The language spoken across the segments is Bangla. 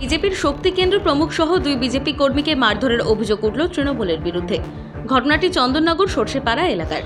বিজেপির শক্তি কেন্দ্র প্রমুখ সহ দুই বিজেপি কর্মীকে মারধরের অভিযোগ উঠল তৃণমূলের বিরুদ্ধে। ঘটনাটি চন্দননগর সর্ষেপাড়া এলাকার।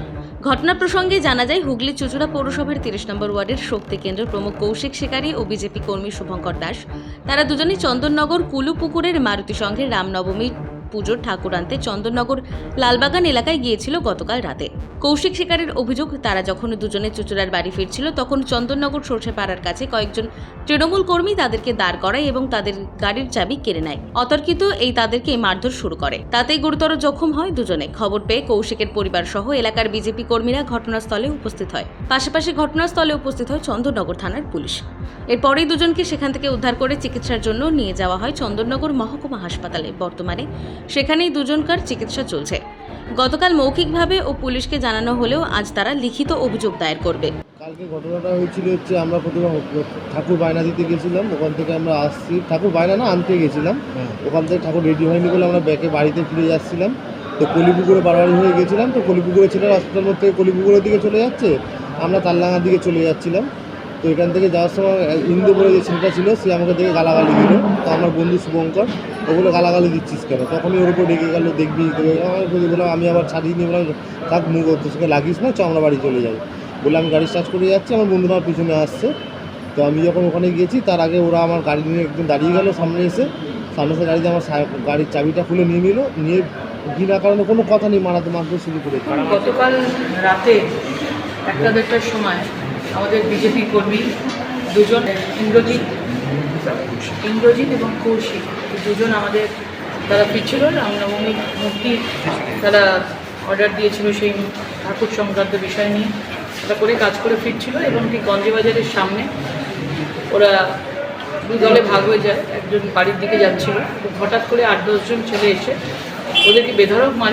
ঘটনা প্রসঙ্গে জানা যায়, হুগলি চুচুড়া পৌরসভার তিরিশ নম্বর ওয়ার্ডের শক্তি কেন্দ্র প্রমুখ কৌশিক শিকারী ও বিজেপি কর্মী শুভঙ্কর দাস। তারা দুজনেই চন্দননগর কুলুপুকুরের মারুতি সংঘের রামনবমী পুজোর ঠাকুর আনতে চন্দননগর লালবাগান এলাকায় গিয়েছিল গতকাল রাতে। কৌশিক শিকারের অভিযোগ, তারা যখন দুজনে চুচুড়ার বাড়ি ফিরছিল, তখন চন্দননগর সর্ষেপাড়ার কাছে কয়েকজন তৃণমূল কর্মী তাদেরকে দাঁড় করায় এবং তাদের গাড়ির চাবি কেড়ে নেয়। অতর্কিত এই তাদেরকে মারধর শুরু করে। তাতেই গুরুতর জখম হয় দুজনে। খবর পেয়ে কৌশিকের পরিবার সহ এলাকার বিজেপি কর্মীরা ঘটনাস্থলে উপস্থিত হয়। পাশাপাশি ঘটনাস্থলে উপস্থিত হয় চন্দননগর থানার পুলিশ। এরপরেই দুজনকে সেখান থেকে উদ্ধার করে চিকিৎসার জন্য নিয়ে যাওয়া হয় চন্দননগর মহকুমা হাসপাতালে। বর্তমানে সেখানেই দুজনকার চিকিৎসা চলছে। গতকাল মৌখিকভাবে ও পুলিশকে জানানো হলেও আজ তারা লিখিত অভিযোগ দায়ের করবে। কালকে ঘটনাটা হয়েছিল হচ্ছে আমরা প্রথমে ঠাকুর বায়না দিতে গেছিলাম ওখান থেকে আমরা আসছি। ঠাকুর বায়না না আনতে গেছিলাম। ওখান থেকে ঠাকুর রেডি হয়নি বলে আমরা ব্যাকে বাড়িতে ফিরে যাচ্ছিলাম। তো কলিপুকুরে বাড়াবাড়ি হয়ে গেছিলাম। তো কলিপুকুরে ছেলে রাস্তার মধ্যে কলিপুকুরের দিকে চলে যাচ্ছে। আমরা তাল্লাঙার দিকে চলে যাচ্ছিলাম। তো এখান থেকে যাওয়ার সময় ইন্দু বলে যে ছেলেটা ছিল, সে আমাকে দেখে গালাগালি দিল। তো আমার বন্ধু শুভঙ্কর, ওগুলো গালাগালি দিচ্ছিস কেন? তখনই ওর উপর ডেকে গেল, দেখবি আমার বলে বললাম, আমি আবার ছাড়িয়ে নিয়ে বললাম, থাক, মুখ তোর সঙ্গে লাগিস না, চ, আমরা বাড়ি চলে যাই বলে আমি গাড়ি স্টার্ট করে যাচ্ছি, আমার বন্ধুরা আমার পিছনে আসছে। তো আমি যখন ওখানে গিয়েছি, তার আগে ওরা আমার গাড়ি নিয়ে একদম দাঁড়িয়ে গেল সামনে এসে। সামনে এসে গাড়িতে আমার গাড়ির চাবিটা খুলে নিয়ে নিল। নিয়ে বিনা কারণে কোনো কথা নেই মারাতে মারতে শুরু করে গতকাল রাতে একটা দেড়টার সময় আমাদের বিজেপি কর্মী দুজন, ইন্দ্রজিৎ ইন্দ্রজিৎ এবং কৌশিক দুজন আমাদের তারা ফিরছিল রামনবমী মূর্তি তারা অর্ডার দিয়েছিল সেই ঠাকুর সংক্রান্ত বিষয় নিয়ে। ওটা করে কাজ করে ফিরছিল এবং ঠিক গঞ্জেবাজারের সামনে ওরা দু দলে ভাগ হয়ে যায়, একজন বাড়ির দিকে যাচ্ছিল। হঠাৎ করে আট দশজন ছেলে এসে ওদেরকে বেধড়ক মারি